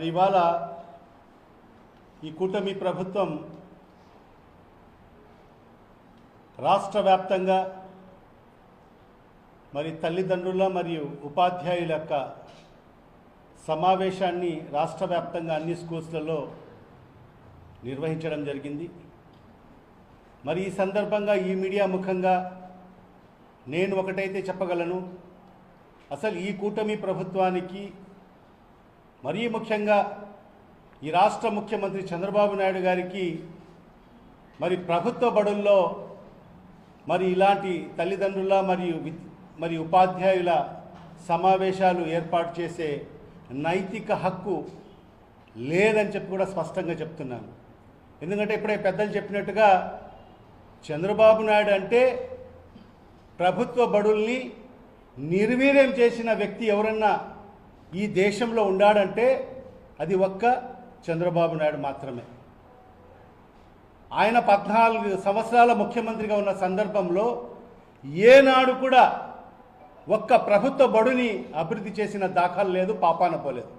మరి ఇవాళ ఈ కూటమి ప్రభుత్వం రాష్ట్ర వ్యాప్తంగా మరి తల్లిదండ్రుల మరియు ఉపాధ్యాయుల యొక్క సమావేశాన్ని రాష్ట్ర వ్యాప్తంగా అన్ని స్కూల్స్లలో నిర్వహించడం జరిగింది. మరి ఈ సందర్భంగా ఈ మీడియా ముఖంగా నేను ఒకటైతే చెప్పగలను. అసలు ఈ కూటమి ప్రభుత్వానికి మరీ ముఖ్యంగా ఈ రాష్ట్ర ముఖ్యమంత్రి చంద్రబాబు నాయుడు గారికి మరి ప్రభుత్వ బడుల్లో మరి ఇలాంటి తల్లిదండ్రుల మరియు మరి ఉపాధ్యాయుల సమావేశాలు ఏర్పాటు చేసే నైతిక హక్కు లేదని చెప్పి కూడా స్పష్టంగా చెప్తున్నాను. ఎందుకంటే ఇప్పుడే పెద్దలు చెప్పినట్టుగా చంద్రబాబు నాయుడు అంటే ప్రభుత్వ బడుల్ని నిర్వీర్యం చేసిన వ్యక్తి ఎవరన్నా ఈ దేశంలో ఉండాడంటే అది ఒక్క చంద్రబాబు నాయుడు మాత్రమే. ఆయన పద్నాలుగు సంవత్సరాల ముఖ్యమంత్రిగా ఉన్న సందర్భంలో ఏనాడు కూడా ఒక్క ప్రభుత్వ బడుని అభివృద్ధి చేసిన దాఖలు లేదు పాపాన పోలేదు.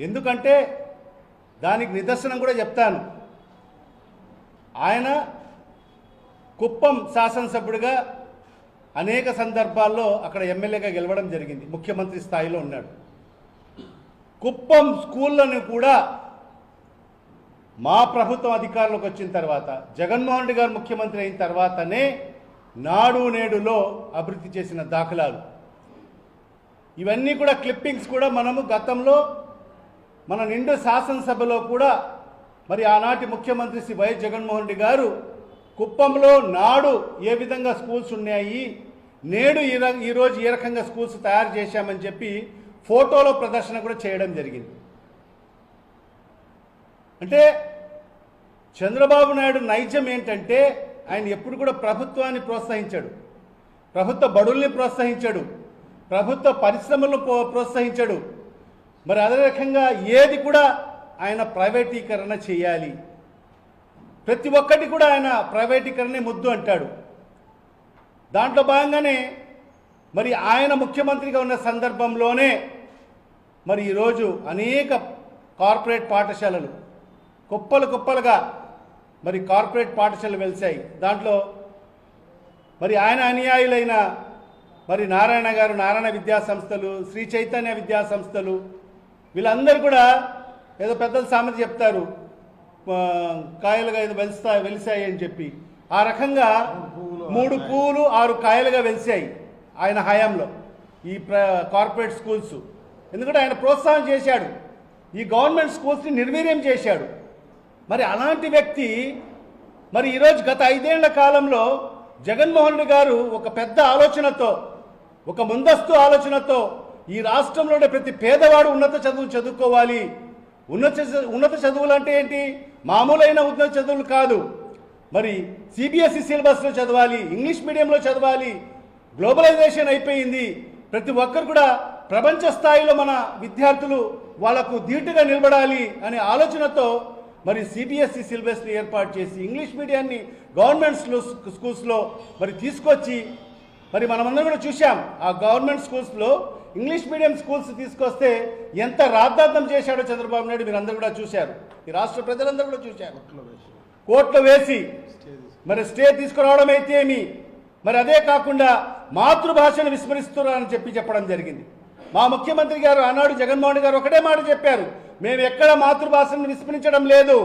ఎందుకంటే దానికి నిదర్శనం కూడా చెప్తాను. ఆయన కుప్పం శాసనసభ్యుడిగా అనేక సందర్భాల్లో అక్కడ ఎమ్మెల్యేగా గెలవడం జరిగింది. ముఖ్యమంత్రి స్థాయిలో ఉన్నాడు. కుప్పం స్కూళ్ళను కూడా మా ప్రభుత్వం అధికారంలోకి వచ్చిన తర్వాత జగన్మోహన్ రెడ్డి గారు ముఖ్యమంత్రి అయిన తర్వాతనే నాడు నేడులో అభివృద్ధి చేసిన దాఖలాలు. ఇవన్నీ కూడా క్లిప్పింగ్స్ కూడా మనము గతంలో మన నిండు శాసనసభలో కూడా మరి ఆనాటి ముఖ్యమంత్రి శ్రీ వైఎస్ జగన్మోహన్ రెడ్డి గారు కుప్పంలో నాడు ఏ విధంగా స్కూల్స్ ఉన్నాయి నేడు ఈ ఈరోజు ఏ రకంగా స్కూల్స్ తయారు చేశామని చెప్పి ఫోటోలో ప్రదర్శన కూడా చేయడం జరిగింది. అంటే చంద్రబాబు నాయుడు నైజం ఏంటంటే ఆయన ఎప్పుడు కూడా ప్రభుత్వాన్ని ప్రోత్సహించాడు. ప్రభుత్వ బడుల్ని ప్రోత్సహించాడు. ప్రభుత్వ పరిశ్రమలను ప్రోత్సహించాడు. మరి అదే రకంగా ఏది కూడా ఆయన ప్రైవేటీకరణ చేయాలి. ప్రతి ఒక్కటి కూడా ఆయన ప్రైవేటీకరణే ముద్దు అంటాడు. దాంట్లో భాగంగానే మరి ఆయన ముఖ్యమంత్రిగా ఉన్న సందర్భంలోనే మరి ఈరోజు అనేక కార్పొరేట్ పాఠశాలలు కుప్పలు కుప్పలుగా మరి కార్పొరేట్ పాఠశాలలు వెలిశాయి. దాంట్లో మరి ఆయన అనుయాయులైన మరి నారాయణ గారు నారాయణ విద్యా సంస్థలు శ్రీ చైతన్య విద్యా సంస్థలు వీళ్ళందరూ కూడా ఏదో పెద్దలు సామెత చెప్తారు. కాయలుగా ఇది వెలుస్తా వెలిసాయి అని చెప్పి. ఆ రకంగా మూడు పూలు ఆరు కాయలుగా వెలిసాయి ఆయన హయాంలో. ఈ ప్ర కార్పొరేట్ స్కూల్స్. ఎందుకంటే ఆయన ప్రోత్సాహం చేశాడు. ఈ గవర్నమెంట్ స్కూల్స్ని నిర్వీర్యం చేశాడు. మరి అలాంటి వ్యక్తి మరి ఈరోజు గత ఐదేళ్ళ కాలంలో జగన్మోహన్ రెడ్డి గారు ఒక పెద్ద ఆలోచనతో ఒక ముందస్తు ఆలోచనతో ఈ రాష్ట్రంలోనే ప్రతి పేదవాడు ఉన్నత చదువు చదువుకోవాలి. ఉన్నత ఉన్నత చదువులు అంటే ఏంటి? మామూలైన ఉన్నత చదువులు కాదు. మరి సిబిఎస్ఈ సిలబస్లో చదవాలి ఇంగ్లీష్ మీడియంలో చదవాలి గ్లోబలైజేషన్ అయిపోయింది. ప్రతి ఒక్కరు కూడా ప్రపంచ స్థాయిలో మన విద్యార్థులు వాళ్ళకు ధీటుగా నిలబడాలి అనే ఆలోచనతో మరి సిబిఎస్ఈ సిలబస్ని ఏర్పాటు చేసి ఇంగ్లీష్ మీడియాన్ని గవర్నమెంట్ స్కూల్స్లో మరి తీసుకొచ్చి మరి మనమందరం కూడా చూశాం. ఆ గవర్నమెంట్ స్కూల్స్లో ఇంగ్లీష్ మీడియం స్కూల్స్ తీసుకొస్తే ఎంత రాద్ధాంతం చేశాడో చంద్రబాబు నాయుడు మీరు అందరూ కూడా చూశారు. ఈ రాష్ట్ర ప్రజలందరూ కూడా చూశారు. కోర్టులో వేసి. మరి స్టే తీసుకురావడం అయితే ఏమి? మరి అదే కాకుండా మాతృభాషను విస్మరిస్తున్నారని చెప్పి చెప్పడం జరిగింది. మా ముఖ్యమంత్రి గారు ఆనాడు జగన్మోహన్ గారు ఒకటే మాట చెప్పారు. మేము ఎక్కడ మాతృభాషను విస్మరించడం లేదు.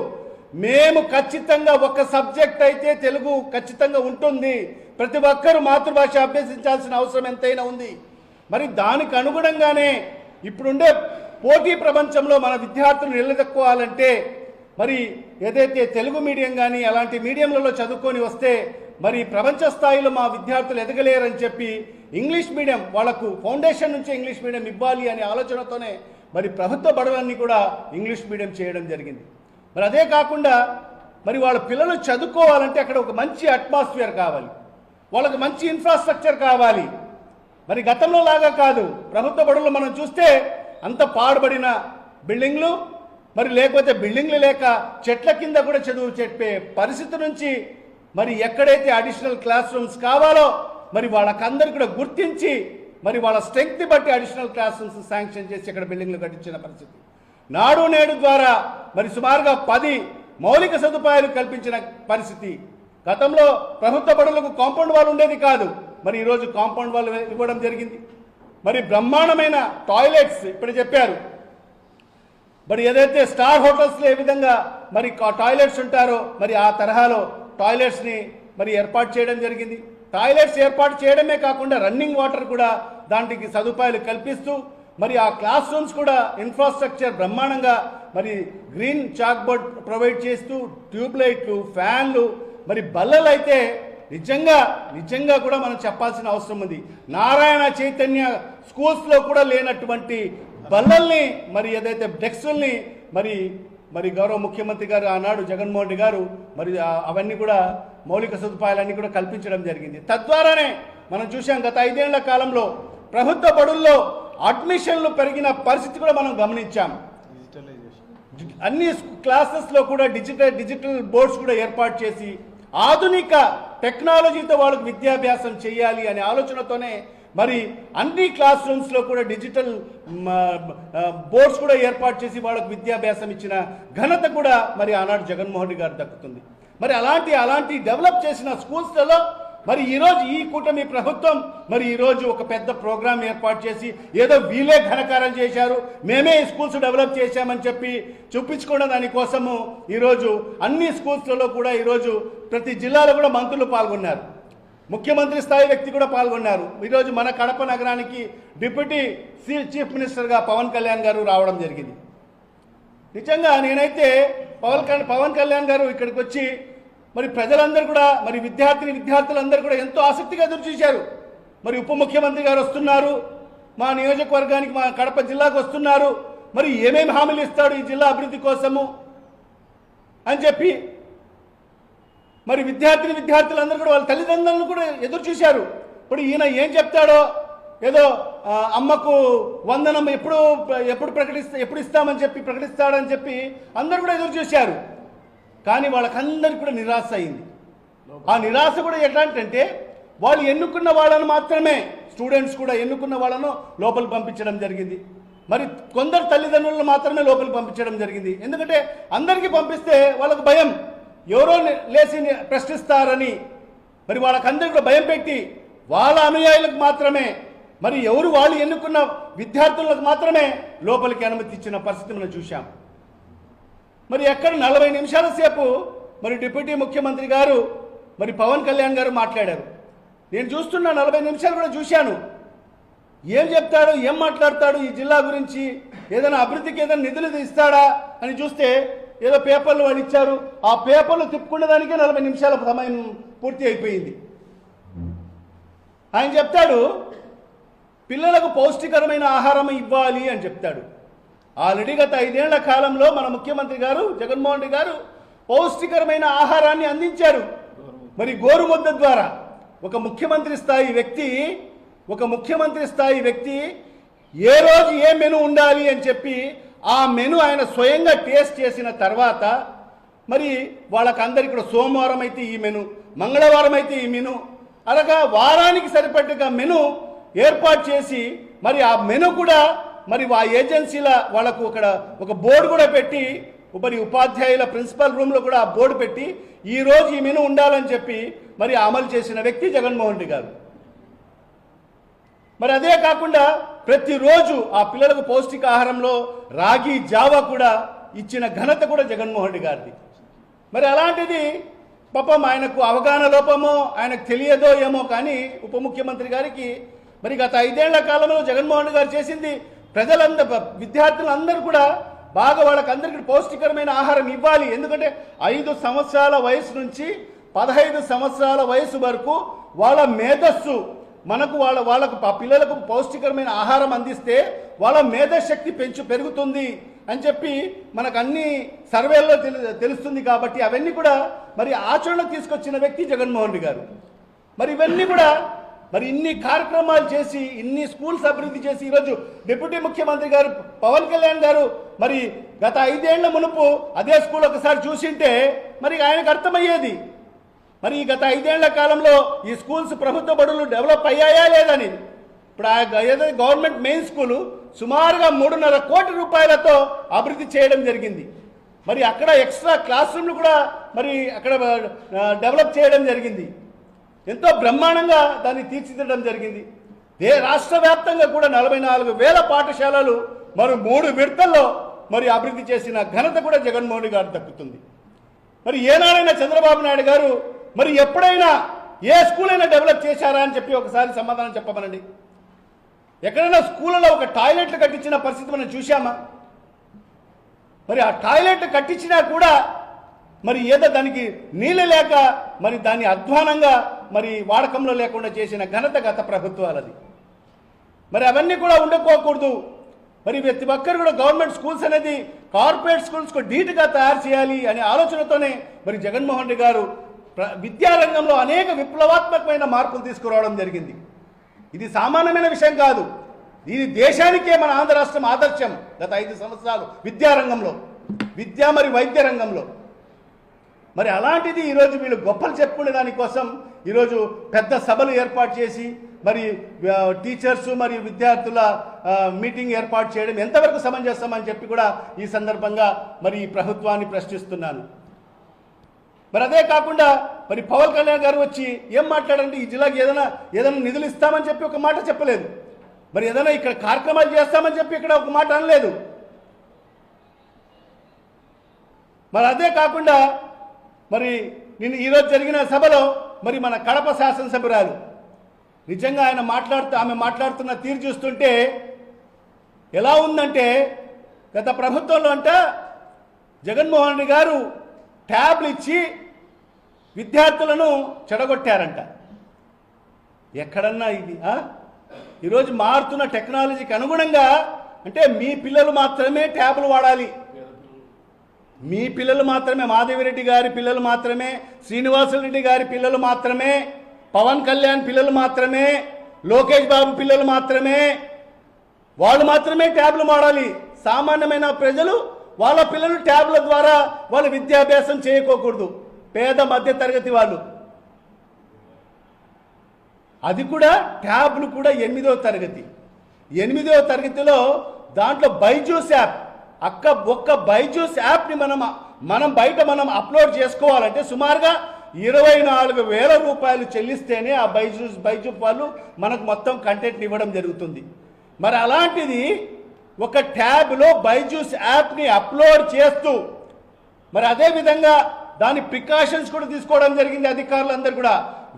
మేము ఖచ్చితంగా ఒక సబ్జెక్ట్ అయితే తెలుగు ఖచ్చితంగా ఉంటుంది. ప్రతి ఒక్కరూ మాతృభాష అభ్యసించాల్సిన అవసరం ఎంతైనా ఉంది. మరి దానికి అనుగుణంగానే ఇప్పుడుండే పోటీ ప్రపంచంలో మన విద్యార్థులు నిలదొక్కోవాలంటే మరి ఏదైతే తెలుగు మీడియం కానీ అలాంటి మీడియంలలో చదువుకొని వస్తే మరి ప్రపంచ స్థాయిలో మా విద్యార్థులు ఎదగలేరని చెప్పి ఇంగ్లీష్ మీడియం వాళ్ళకు ఫౌండేషన్ నుంచి ఇంగ్లీష్ మీడియం ఇవ్వాలి అనే ఆలోచనతోనే మరి ప్రభుత్వ బడవన్నీ కూడా ఇంగ్లీష్ మీడియం చేయడం జరిగింది. మరి అదే కాకుండా మరి వాళ్ళ పిల్లలు చదువుకోవాలంటే అక్కడ ఒక మంచి అట్మాస్ఫియర్ కావాలి. వాళ్ళకి మంచి ఇన్ఫ్రాస్ట్రక్చర్ కావాలి. మరి గతంలో లాగా కాదు. ప్రభుత్వ బడులు మనం చూస్తే అంత పాడుబడిన బిల్డింగ్లు మరి లేకపోతే బిల్డింగ్లు లేక చెట్ల కింద కూడా చదువు చెప్పే పరిస్థితి నుంచి మరి ఎక్కడైతే అడిషనల్ క్లాస్ రూమ్స్ కావాలో మరి వాళ్ళకందరికి కూడా గుర్తించి మరి వాళ్ళ స్ట్రెంగ్త్ బట్టి అడిషనల్ క్లాస్ రూమ్స్ శాంక్షన్ చేసి ఇక్కడ బిల్డింగ్లు కట్టించిన పరిస్థితి. నాడు నేడు ద్వారా మరి సుమారుగా పది మౌలిక సదుపాయాలు కల్పించిన పరిస్థితి. గతంలో ప్రభుత్వ బడులకు కాంపౌండ్ వాళ్ళు ఉండేది కాదు. మరి ఈరోజు కాంపౌండ్ వాళ్ళు ఇవ్వడం జరిగింది. మరి బ్రహ్మాండమైన టాయిలెట్స్ ఇప్పుడు చెప్పారు. మరి ఏదైతే స్టార్ హోటల్స్లో ఏ విధంగా మరి టాయిలెట్స్ ఉంటారో మరి ఆ తరహాలో టాయిలెట్స్ని మరి ఏర్పాటు చేయడం జరిగింది. టాయిలెట్స్ ఏర్పాటు చేయడమే కాకుండా రన్నింగ్ వాటర్ కూడా దానికి సదుపాయాలు కల్పిస్తూ మరి ఆ క్లాస్ రూమ్స్ కూడా ఇన్ఫ్రాస్ట్రక్చర్ బ్రహ్మాండంగా మరి గ్రీన్ చాక్ బోర్డ్ ప్రొవైడ్ చేస్తూ ట్యూబ్ లైట్లు ఫ్యాన్లు మరి బల్లలు అయితే నిజంగా నిజంగా కూడా మనం చెప్పాల్సిన అవసరం ఉంది. నారాయణ చైతన్య స్కూల్స్లో కూడా లేనటువంటి బల్లల్ని మరి ఏదైతే డెస్క్ల్ని మరి మరి గౌరవ ముఖ్యమంత్రి గారు ఆనాడు జగన్మోహన్ రెడ్డి గారు మరి అవన్నీ కూడా మౌలిక సదుపాయాలన్నీ కూడా కల్పించడం జరిగింది. తద్వారానే మనం చూసాం గత ఐదేళ్ళ కాలంలో ప్రభుత్వ బడుల్లో అడ్మిషన్లు పెరిగిన పరిస్థితి కూడా మనం గమనించాం. అన్ని క్లాసెస్లో కూడా డిజిటల్ డిజిటల్ బోర్డ్స్ కూడా ఏర్పాటు చేసి ఆధునిక టెక్నాలజీతో వాళ్ళకు విద్యాభ్యాసం చేయాలి అనే ఆలోచనతోనే మరి అన్ని క్లాస్ రూమ్స్లో కూడా డిజిటల్ బోర్డ్స్ కూడా ఏర్పాటు చేసి వాళ్ళకు విద్యాభ్యాసం ఇచ్చిన ఘనత కూడా మరి ఆనాడు జగన్మోహన్ రెడ్డి గారు దక్కుతుంది. మరి అలాంటి అలాంటి డెవలప్ చేసిన స్కూల్స్లలో మరి ఈరోజు ఈ కూటమి ప్రభుత్వం మరి ఈరోజు ఒక పెద్ద ప్రోగ్రాం ఏర్పాటు చేసి ఏదో వీలే ఘనకారం చేశారు. మేమే ఈ స్కూల్స్ డెవలప్ చేశామని చెప్పి చూపించుకోవడం దానికోసము ఈరోజు అన్ని స్కూల్స్లలో కూడా ఈరోజు ప్రతి జిల్లాలో కూడా మంత్రులు పాల్గొన్నారు. ముఖ్యమంత్రి స్థాయి వ్యక్తి కూడా పాల్గొన్నారు. ఈరోజు మన కడప నగరానికి డిప్యూటీ చీఫ్ మినిస్టర్గా పవన్ కళ్యాణ్ గారు రావడం జరిగింది. నిజంగా నేనైతే పవన్ కళ్యాణ్ పవన్ కళ్యాణ్ గారు ఇక్కడికి వచ్చి మరి ప్రజలందరూ కూడా మరి విద్యార్థిని విద్యార్థులందరూ కూడా ఎంతో ఆసక్తిగా ఎదురు చూశారు. మరి ఉప ముఖ్యమంత్రి గారు వస్తున్నారు. మా నియోజకవర్గానికి మా కడప జిల్లాకు వస్తున్నారు. మరి ఏమేమి హామీలు ఇస్తాడు ఈ జిల్లా అభివృద్ధి కోసము అని చెప్పి మరి విద్యార్థిని విద్యార్థులందరూ కూడా వాళ్ళ తల్లిదండ్రులను కూడా ఎదురు చూశారు. ఇప్పుడు ఈయన ఏం చెప్తాడో ఏదో అమ్మకు వందనం ఎప్పుడు ఎప్పుడు ప్రకటిస్తా ఎప్పుడు ఇస్తామని చెప్పి ప్రకటిస్తాడని చెప్పి అందరూ కూడా ఎదురు చూశారు. కానీ వాళ్ళకందరికీ కూడా నిరాశ అయింది. ఆ నిరాశ కూడా ఎట్లాంటంటే వాళ్ళు ఎన్నుకున్న వాళ్ళను మాత్రమే స్టూడెంట్స్ కూడా ఎన్నుకున్న వాళ్ళను లోపలికి పంపించడం జరిగింది. మరి కొందరు తల్లిదండ్రులను మాత్రమే లోపలికి పంపించడం జరిగింది. ఎందుకంటే అందరికీ పంపిస్తే వాళ్ళకు భయం. ఎవరో లేచి ప్రశ్నిస్తారని. మరి వాళ్ళకందరికీ కూడా భయం పెట్టి వాళ్ళ అనుయాయులకు మాత్రమే మరి ఎవరు వాళ్ళు ఎన్నుకున్న విద్యార్థులకు మాత్రమే లోపలికి అనుమతి ఇచ్చిన పరిస్థితి మనం చూశాం. మరి ఎక్కడ నలభై నిమిషాల సేపు మరి డిప్యూటీ ముఖ్యమంత్రి గారు మరి పవన్ కళ్యాణ్ గారు మాట్లాడారు. నేను చూస్తున్న నలభై నిమిషాలు కూడా చూశాను. ఏం చెప్తాడు ఏం మాట్లాడతాడు ఈ జిల్లా గురించి? ఏదైనా అభివృద్ధికి ఏదైనా నిధులు ఇస్తాడా అని చూస్తే ఏదో పేపర్లు వాళ్ళు ఇచ్చారు. ఆ పేపర్లు తిప్పుకునే దానికే నలభై నిమిషాల సమయం పూర్తి అయిపోయింది. ఆయన చెప్తాడు పిల్లలకు పౌష్టికరమైన ఆహారం ఇవ్వాలి అని చెప్తాడు. ఆల్రెడీ గత ఐదేళ్ళ కాలంలో మన ముఖ్యమంత్రి గారు జగన్మోహన్ రెడ్డి గారు పౌష్టికరమైన ఆహారాన్ని అందించారు. మరి గోరుముద్ద ద్వారా ఒక ముఖ్యమంత్రి స్థాయి వ్యక్తి ఒక ముఖ్యమంత్రి స్థాయి వ్యక్తి ఏ రోజు ఏ మెను ఉండాలి అని చెప్పి ఆ మెను ఆయన స్వయంగా టేస్ట్ చేసిన తర్వాత మరి వాళ్ళకందరికి కూడా సోమవారం అయితే ఈ మెను మంగళవారం అయితే ఈ మెను అలాగా వారానికి సరిపడ్డ మెను ఏర్పాటు చేసి మరి ఆ మెను కూడా మరి ఆ ఏజెన్సీల వాళ్ళకు అక్కడ ఒక బోర్డు కూడా పెట్టి మరి ఉపాధ్యాయుల ప్రిన్సిపల్ రూమ్లో కూడా ఆ బోర్డు పెట్టి ఈ రోజు ఈ మెను ఉండాలని చెప్పి మరి అమలు చేసిన వ్యక్తి జగన్మోహన్ రెడ్డి గారు. మరి అదే కాకుండా ప్రతిరోజు ఆ పిల్లలకు పౌష్టికాహారంలో రాగి జావా కూడా ఇచ్చిన ఘనత కూడా జగన్మోహన్ రెడ్డి గారిది. మరి అలాంటిది పాపం ఆయనకు అవగాహన లోపమో ఆయనకు తెలియదో ఏమో కానీ ఉప ముఖ్యమంత్రి గారికి మరి గత ఐదేళ్ళ కాలంలో జగన్మోహన్ రెడ్డి గారు చేసింది ప్రజలందరూ విద్యార్థులందరూ కూడా బాగా వాళ్ళకందరికీ పౌష్టికరమైన ఆహారం ఇవ్వాలి. ఎందుకంటే ఐదు సంవత్సరాల వయసు నుంచి పదహైదు సంవత్సరాల వయసు వరకు వాళ్ళ మేధస్సు మనకు వాళ్ళ వాళ్ళకు పిల్లలకు పౌష్టికరమైన ఆహారం అందిస్తే వాళ్ళ మేధశక్తి పెంచు పెరుగుతుంది అని చెప్పి మనకు అన్ని సర్వేల్లో తెలు తెలుస్తుంది కాబట్టి అవన్నీ కూడా మరి ఆచరణకు తీసుకొచ్చిన వ్యక్తి జగన్మోహన్ రెడ్డి గారు. మరి ఇవన్నీ కూడా మరి ఇన్ని కార్యక్రమాలు చేసి ఇన్ని స్కూల్స్ అభివృద్ధి చేసి ఈరోజు డిప్యూటీ ముఖ్యమంత్రి గారు పవన్ కళ్యాణ్ గారు మరి గత ఐదేళ్ళ మునుపు అదే స్కూల్ ఒకసారి చూసింటే మరి ఆయనకు అర్థమయ్యేది. మరి గత ఐదేళ్ళ కాలంలో ఈ స్కూల్స్ ప్రభుత్వ బడులు డెవలప్ అయ్యాయా లేదని? ఇప్పుడు ఆ ఏదైతే గవర్నమెంట్ మెయిన్ స్కూలు సుమారుగా మూడున్నర కోటి రూపాయలతో అభివృద్ధి చేయడం జరిగింది. మరి అక్కడ ఎక్స్ట్రా క్లాస్ రూమ్లు కూడా మరి అక్కడ డెవలప్ చేయడం జరిగింది. ఎంతో బ్రహ్మాండంగా దాన్ని తీర్చిదిద్దడం జరిగింది. దే రాష్ట్ర వ్యాప్తంగా కూడా నలభై నాలుగు వేల పాఠశాలలు మరి మూడు విడతల్లో మరి అభివృద్ధి చేసిన ఘనత కూడా జగన్మోహన్ గారు దక్కుతుంది. మరి ఏనాడైనా చంద్రబాబు నాయుడు గారు మరి ఎప్పుడైనా ఏ స్కూల్ అయినా డెవలప్ చేశారా అని చెప్పి ఒకసారి సమాధానం చెప్పమనండి. ఎక్కడైనా స్కూళ్ళలో ఒక టాయిలెట్లు కట్టించిన పరిస్థితి మనం చూశామా? మరి ఆ టాయిలెట్లు కట్టించినా కూడా మరి ఏదో దానికి నీళ్ళు లేక మరి దాన్ని అధ్వానంగా మరి వాడకంలో లేకుండా చేసిన ఘనత గత ప్రభుత్వాలది. మరి అవన్నీ కూడా ఉండకపోకూడదు. మరి ప్రతి ఒక్కరు కూడా గవర్నమెంట్ స్కూల్స్ అనేది కార్పొరేట్ స్కూల్స్కు ధీటుగా తయారు చేయాలి అనే ఆలోచనతోనే మరి జగన్మోహన్ రెడ్డి గారు ప్ర- విద్యారంగంలో అనేక విప్లవాత్మకమైన మార్పులు తీసుకురావడం జరిగింది. ఇది సామాన్యమైన విషయం కాదు. ఇది దేశానికే మన ఆంధ్ర రాష్ట్రం ఆదర్శం గత ఐదు సంవత్సరాలు విద్యారంగంలో. విద్య మరి వైద్య రంగంలో. మరి అలాంటిది ఈరోజు వీళ్ళు గొప్పలు చెప్పుకునే దానికోసం ఈరోజు పెద్ద సభలు ఏర్పాటు చేసి మరి టీచర్స్ మరియు విద్యార్థుల మీటింగ్ ఏర్పాటు చేయడం ఎంతవరకు సమంజసమని చెప్పి కూడా ఈ సందర్భంగా మరి ఈ ప్రభుత్వాన్ని ప్రశ్నిస్తున్నాను. మరి అదే కాకుండా మరి పవన్ కళ్యాణ్ గారు వచ్చి ఏం మాట్లాడండి ఈ జిల్లాకి ఏదైనా ఏదైనా నిధులు ఇస్తామని చెప్పి ఒక మాట చెప్పలేదు. మరి ఏదైనా ఇక్కడ కార్యక్రమాలు చేస్తామని చెప్పి ఇక్కడ ఒక మాట అనలేదు. మరి అదే కాకుండా మరి నేను ఈరోజు జరిగిన సభలో మరి మన కడప శాసనసభ్యురాలు. నిజంగా ఆయన మాట్లాడుతూ ఆమె మాట్లాడుతున్న తీరు చూస్తుంటే ఎలా ఉందంటే గత ప్రభుత్వంలో అంట జగన్మోహన్ రెడ్డి గారు ట్యాబ్లు ఇచ్చి విద్యార్థులను చెడగొట్టారంట. ఎక్కడన్నా ఇది ఈరోజు మారుతున్న టెక్నాలజీకి అనుగుణంగా అంటే మీ పిల్లలు మాత్రమే ట్యాబ్లు వాడాలి. మీ పిల్లలు మాత్రమే మాధవిరెడ్డి గారి పిల్లలు మాత్రమే శ్రీనివాసరెడ్డి గారి పిల్లలు మాత్రమే పవన్ కళ్యాణ్ పిల్లలు మాత్రమే లోకేష్ బాబు పిల్లలు మాత్రమే వాళ్ళు మాత్రమే ట్యాబ్లు వాడాలి సామాన్యమైన ప్రజలు వాళ్ళ పిల్లలు ట్యాబ్ల ద్వారా వాళ్ళ విద్యాభ్యాసం చేయకోకూడదు. పేద మధ్య తరగతి వాళ్ళు. అది కూడా ట్యాబ్లు కూడా ఎనిమిదవ తరగతి. ఎనిమిదవ తరగతిలో దాంట్లో బైజూస్ యాప్ అక్క ఒక్క బైజూస్ యాప్ని మనం మనం బయట మనం అప్లోడ్ చేసుకోవాలంటే సుమారుగా ఇరవై నాలుగు వేల రూపాయలు చెల్లిస్తేనే ఆ బైజూస్ బైజూప్ వాళ్ళు మనకు మొత్తం కంటెంట్ని ఇవ్వడం జరుగుతుంది. మరి అలాంటిది ఒక ట్యాబ్లో బైజూస్ యాప్ని అప్లోడ్ చేస్తూ మరి అదే విధంగా దాని ప్రికాషన్స్ కూడా తీసుకోవడం జరిగింది అధికారులందరూ కూడా.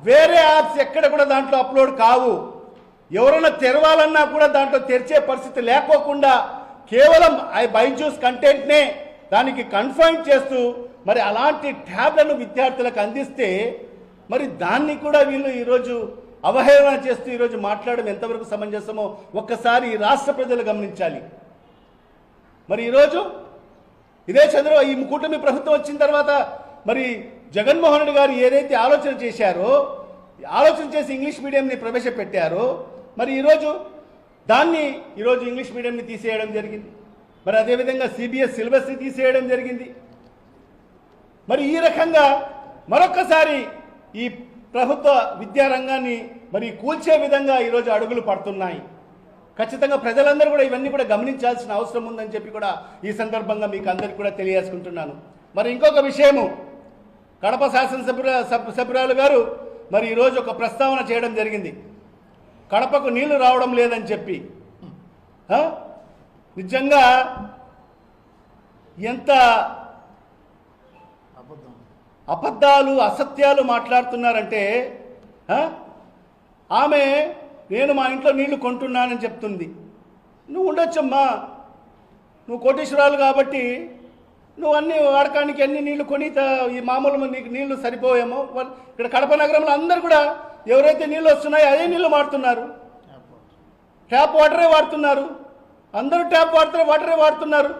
వేరే యాప్స్ ఎక్కడ కూడా దాంట్లో అప్లోడ్ కావు. ఎవరైనా తెరవాలన్నా కూడా దాంట్లో తెరిచే పరిస్థితి లేకోకుండా కేవలం ఆ బైజూస్ కంటెంట్నే దానికి కన్ఫైన్ చేస్తూ మరి అలాంటి ట్యాబ్లను విద్యార్థులకు అందిస్తే మరి దాన్ని కూడా వీళ్ళు ఈరోజు అవహేళన చేస్తూ ఈరోజు మాట్లాడడం ఎంతవరకు సమంజసమో ఒక్కసారి ఈ రాష్ట్ర ప్రజలు గమనించాలి. మరి ఈరోజు ఇదే చంద్ర ఈ కూటమి ప్రభుత్వం వచ్చిన తర్వాత మరి జగన్మోహన్ రెడ్డి గారు ఏదైతే ఆలోచన చేశారో ఆలోచన చేసి ఇంగ్లీష్ మీడియంని ప్రవేశపెట్టారో మరి ఈరోజు దాన్ని ఈరోజు ఇంగ్లీష్ మీడియంని తీసేయడం జరిగింది. మరి అదేవిధంగా సిబిఎస్ సిలబస్ని తీసేయడం జరిగింది. మరి ఈ రకంగా మరొకసారి ఈ ప్రభుత్వ విద్యారంగాన్ని మరి కూల్చే విధంగా ఈరోజు అడుగులు పడుతున్నాయి. ఖచ్చితంగా ప్రజలందరూ కూడా ఇవన్నీ కూడా గమనించాల్సిన అవసరం ఉందని చెప్పి కూడా ఈ సందర్భంగా మీకు అందరికీ కూడా తెలియజేసుకుంటున్నాను. మరి ఇంకొక విషయము కడప శాసనసభ్యుల సభ్యురాలు గారు మరి ఈరోజు ఒక ప్రస్తావన చేయడం జరిగింది. కడపకు నీళ్ళు రావడం లేదని చెప్పి? నిజంగా ఎంత అబద్ధం. అబద్ధాలు అసత్యాలు మాట్లాడుతున్నారంటే? ఆమె నేను మా ఇంట్లో నీళ్ళు కొంటున్నానని చెప్తుంది. నువ్వు ఉండొచ్చమ్మా. నువ్వు కోటేశ్వరాలు కాబట్టి నువ్వు అన్ని వాడకానికి అన్ని నీళ్ళు కొని ఈ మామూలు నీకు నీళ్ళు సరిపోయేమో. ఇక్కడ కడప నగరంలో అందరు కూడా ఎవరైతే నీళ్ళు వస్తున్నాయో అదే నీళ్ళు వాడుతున్నారు. ట్యాప్ వాటరే వాడుతున్నారు. అందరూ ట్యాప్ వాటర్ వాటరే వాడుతున్నారు.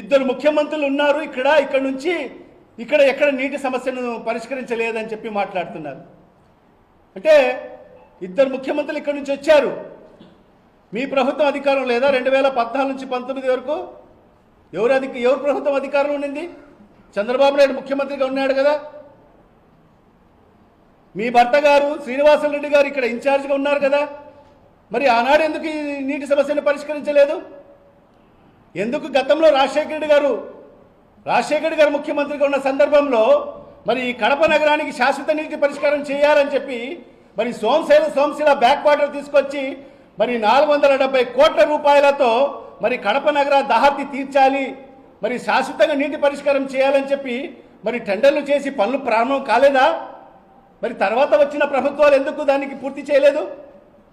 ఇద్దరు ముఖ్యమంత్రులు ఉన్నారు ఇక్కడ ఇక్కడ నుంచి ఇక్కడ ఎక్కడ నీటి సమస్యను పరిష్కరించలేదని చెప్పి మాట్లాడుతున్నారు. అంటే ఇద్దరు ముఖ్యమంత్రులు ఇక్కడ నుంచి వచ్చారు. మీ ప్రభుత్వం అధికారం లేదా? రెండు వేల పద్నాలుగు నుంచి పంతొమ్మిది వరకు ఎవరు అధిక ఎవరు ప్రభుత్వం అధికారం ఉండింది? చంద్రబాబు నాయుడు ముఖ్యమంత్రిగా ఉన్నాడు కదా. మీ భర్త గారు శ్రీనివాసరెడ్డి గారు ఇక్కడ ఇన్ఛార్జ్గా ఉన్నారు కదా. మరి ఆనాడు ఎందుకు ఈ నీటి సమస్యను పరిష్కరించలేదు? ఎందుకు గతంలో రాజశేఖర రెడ్డి గారు రాజశేఖర రెడ్డి గారు ముఖ్యమంత్రిగా ఉన్న సందర్భంలో మరి ఈ కడప నగరానికి శాశ్వత నీటి పరిష్కారం చేయాలని చెప్పి మరి సోమశైల సోమశిల బ్యాక్ వాటర్ తీసుకొచ్చి మరి నాలుగు వందల డెబ్బై కోట్ల రూపాయలతో మరి కడప నగర దహార్తి తీర్చాలి మరి శాశ్వతంగా నీటి పరిష్కారం చేయాలని చెప్పి మరి టెండర్లు చేసి పనులు ప్రారంభం కాలేదా? మరి తర్వాత వచ్చిన ప్రభుత్వాలు ఎందుకు దానికి పూర్తి చేయలేదు?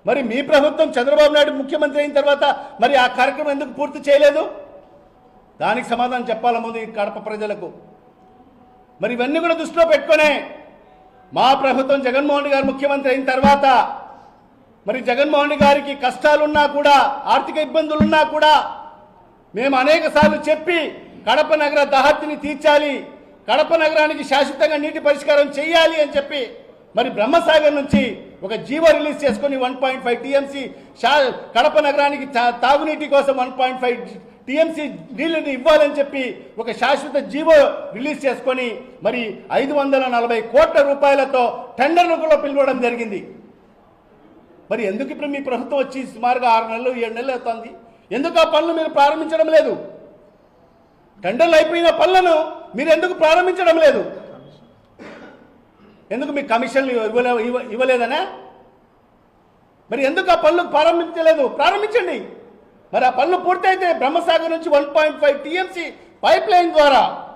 మరి మీ ప్రభుత్వం చంద్రబాబు నాయుడు ముఖ్యమంత్రి అయిన తర్వాత మరి ఆ కార్యక్రమం ఎందుకు పూర్తి చేయలేదు? దానికి సమాధానం చెప్పాల ముందు ఈ కడప ప్రజలకు? మరి ఇవన్నీ కూడా దృష్టిలో పెట్టుకునే మా ప్రభుత్వం జగన్మోహన్ రెడ్డి గారు ముఖ్యమంత్రి అయిన తర్వాత మరి జగన్మోహన్ రెడ్డి గారికి కష్టాలున్నా కూడా ఆర్థిక ఇబ్బందులున్నా కూడా మేము అనేక సార్లు చెప్పి కడప నగర దహత్తిని తీర్చాలి. కడప నగరానికి శాశ్వతంగా నీటి పరిష్కారం చేయాలి అని చెప్పి మరి బ్రహ్మసాగర్ నుంచి ఒక జీవో రిలీజ్ చేసుకొని one point five TMC Kadapa నగరానికి తాగునీటి కోసం వన్ పాయింట్ ఫైవ్ టీఎంసీ నీళ్ళని ఇవ్వాలని చెప్పి ఒక శాశ్వత జీవో రిలీజ్ చేసుకొని మరి ఐదు వందల నలభై కోట్ల రూపాయలతో టెండర్లు కూడా పిలవడం జరిగింది. మరి ఎందుకు ఇప్పుడు మీ ప్రభుత్వం వచ్చి సుమారుగా ఆరు నెలలు ఏడు నెలలు అవుతుంది? ఎందుకు ఆ పనులు మీరు ప్రారంభించడం లేదు? టెండర్లు అయిపోయిన పనులను మీరు ఎందుకు ప్రారంభించడం లేదు? ఎందుకు మీ కమిషన్లు ఇవ్వలే ఇవ్వ- ఇవ్వలేదనా? మరి ఎందుకు ఆ పనులు ప్రారంభించలేదు? ప్రారంభించండి. మరి ఆ పనులు పూర్తయితే బ్రహ్మసాగర్ నుంచి one point five TMC pipe line ద్వారా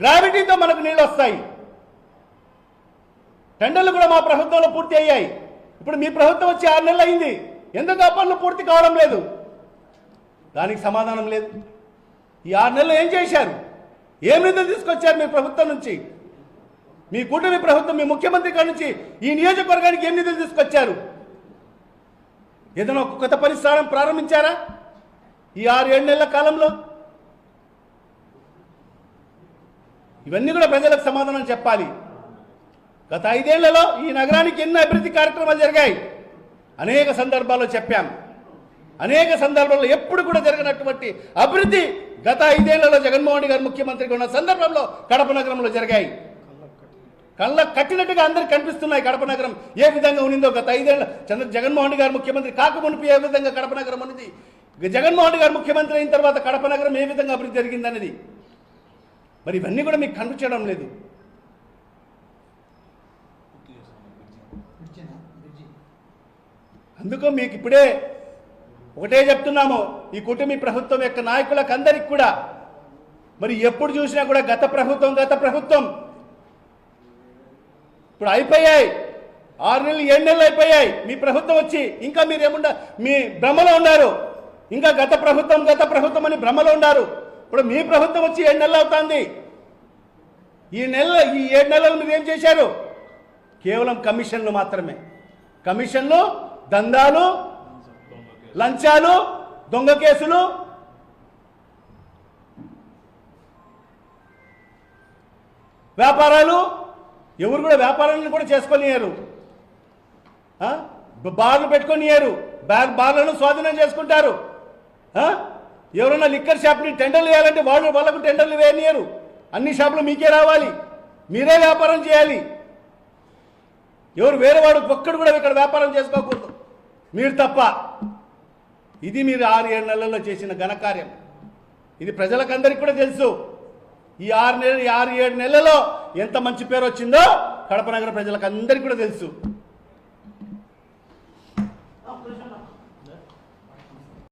గ్రావిటీతో మనకు నీళ్ళు వస్తాయి. టెండర్లు కూడా మా ప్రభుత్వంలో పూర్తి అయ్యాయి. ఇప్పుడు మీ ప్రభుత్వం వచ్చి ఆరు నెలలు అయింది. ఎందుకు ఆ పనులు పూర్తి కావడం లేదు? దానికి సమాధానం లేదు. ఈ ఆరు నెలలు ఏం చేశారు? ఏం నిధులు తీసుకొచ్చారు మీ ప్రభుత్వం నుంచి? మీ కూటమి ప్రభుత్వం మీ ముఖ్యమంత్రి గారి నుంచి ఈ నియోజకవర్గానికి ఏం నిధులు తీసుకొచ్చారు? ఏదైనా ఒక కొత్త పరిశ్రమ ప్రారంభించారా? ఈ ఆరు ఏడు నెలల కాలంలో? ఇవన్నీ కూడా ప్రజలకు సమాధానం చెప్పాలి. గత ఐదేళ్ళలో ఈ నగరానికి ఎన్నో అభివృద్ధి కార్యక్రమాలు జరిగాయి. అనేక సందర్భాల్లో చెప్పాం. అనేక సందర్భాల్లో ఎప్పుడు కూడా జరిగినటువంటి అభివృద్ధి గత ఐదేళ్ళలో జగన్మోహన్ గారు ముఖ్యమంత్రిగా ఉన్న సందర్భంలో కడప నగరంలో జరిగాయి. కళ్ళ కట్టినట్టుగా అందరికి కనిపిస్తున్నాయి కడప నగరం. ఏ విధంగా ఉన్నిందో గత ఐదేళ్ళ చంద్ర జగన్మోహన్ గారు ముఖ్యమంత్రి కాకమునిపి ఏ విధంగా కడప నగరం ఉన్నది? జగన్మోహన్ గారు ముఖ్యమంత్రి అయిన తర్వాత కడప నగరం ఏ విధంగా అభివృద్ధి జరిగిందనేది. మరి ఇవన్నీ కూడా మీకు కనిపించడం లేదు. అందుకు మీకు ఇప్పుడే ఒకటే చెప్తున్నాము ఈ కుటుంబీ ప్రభుత్వం యొక్క నాయకులకు అందరికి కూడా. మరి ఎప్పుడు చూసినా కూడా గత ప్రభుత్వం గత ప్రభుత్వం. ఇప్పుడు అయిపోయాయి. ఆరు నెలలు ఏడు నెలలు అయిపోయాయి. మీ ప్రభుత్వం వచ్చి ఇంకా మీరు ఏముండ మీ భ్రమలో ఉన్నారు. ఇంకా గత ప్రభుత్వం గత ప్రభుత్వం అని భ్రమలో ఉన్నారు. ఇప్పుడు మీ ప్రభుత్వం వచ్చి ఏడు నెలలు అవుతుంది. ఈ నెల ఈ ఏడు నెలలు మీరు ఏం చేశారు? కేవలం కమిషన్లు మాత్రమే. కమిషన్లు దందాలు లంచాలు దొంగ కేసులు. వ్యాపారాలు ఎవరు కూడా వ్యాపారాలను కూడా చేసుకోలేరు బార్లు పెట్టుకొనియరు బ్యాగ్ బార్లను స్వాధీనం చేసుకుంటారు. ఎవరైనా లిక్కర్ షాప్ని టెండర్లు వేయాలంటే వాళ్ళు వాళ్ళకు టెండర్లు వేయనియరు అన్ని షాపులు మీకే రావాలి. మీరే వ్యాపారం చేయాలి. ఎవరు వేరే వాడు ఒక్కడు కూడా ఇక్కడ వ్యాపారం చేసుకోకూడదు. మీరు తప్ప. ఇది మీరు ఆరు ఏడు నెలల్లో చేసిన ఘనకార్యం ఇది ప్రజలకందరికీ కూడా తెలుసు. ఈ ఆరు నెలలు ఆరు ఏడు నెలల్లో ఎంత మంచి పేరు వచ్చిందో కడప నగర ప్రజలకు అందరికీ కూడా తెలుసు.